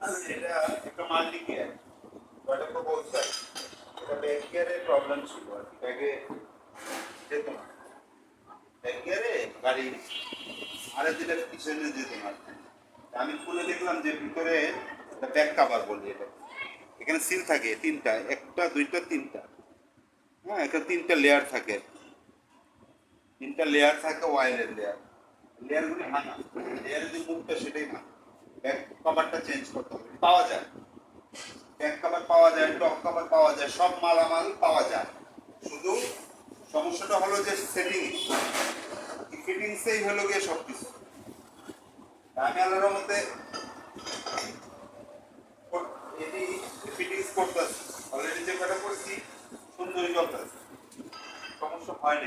এটা একটা multi gear এটা প্রপোজাল এটা ব্যাক গিয়ারের প্রবলেম ছিল। আর ব্যাগে যেত না। ব্যাক গিয়ারে গাড়ি আরে দিলে পিছনে যেত না। আমি খুলে দেখলাম যে ভিতরে ব্যাক কাভার বলি এটা। এখানে সিল থাকে তিনটা। একটা, দুইটা, তিনটা। হ্যাঁ এখানে তিনটা লেয়ার থাকে। তিনটা লেয়ার থাকে ওয়াইলের লেয়ার লেয়ারগুলি ভাঙা। লেয়ারের যে মুখটা সেটাই ভাঙা। ব্যাক কভারটা চেঞ্জ পাওয়া যায়। ব্যাক কভার পাওয়া যায় টক কভার পাওয়া যায়, সব মালামাল পাওয়া যায়। শুধু সমস্যাটা হলো যে সেটিং ফিটিংসেই হলো গিয়ে সব কিছু আমি আল্লাহর মধ্যে এটি ফিটিংস করতেছি। অলরেডি যে কটা করছি, সুন্দরই চলতেছে। সমস্যা হয়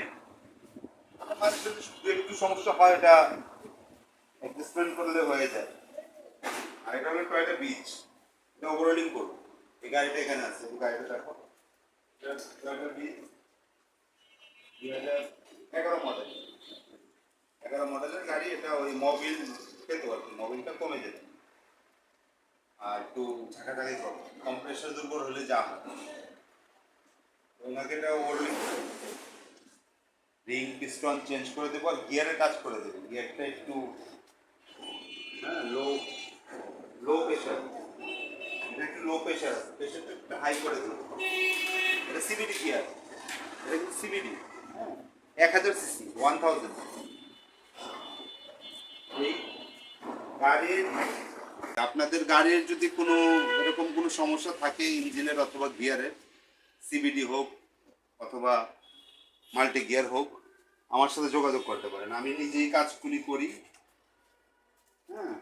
শুধু একটু সমস্যা হয় এটা অ্যাডজাস্টমেন্ট করলে হয়ে যায়। আর হলো টয়টা বিচ এটা ওভারলোডিং করব। এই গাড়িটা এখানে আছে, এই গাড়িটা দেখো। টয়টা বিচ দুই হাজার এগারো মডেল এগারো মডেলের গাড়ি, এটা ওই মোবিল পেতো আর কি মোবিলটা কমে যেত। আর একটু ঝাঁকাঝাঁকি কম্প্রেসার দুর্বল হলে যা হয়। ওনাকে এটা ওভারলোডিং রিং পিস্টন চেঞ্জ করে দেবো আর গিয়ারের কাজ করে দেবো। গিয়ারটা একটু হ্যাঁ লো প্রেশার একটু লো প্রেশার প্রেশারটা একটু হাই করে দেবো এটা সিবিডি গিয়ার এটা সিবিডি এক হাজার সিসি ওয়ান থাউজেন্ড গাড়ির আপনাদের গাড়ির যদি কোনো এরকম কোনো সমস্যা থাকে, ইঞ্জিনের অথবা গিয়ারের সিবিডি হোক অথবা মাল্টি গিয়ার হোক, আমার সাথে যোগাযোগ করতে পারেন। আমি নিজেই কাজগুলি করি। হ্যাঁ।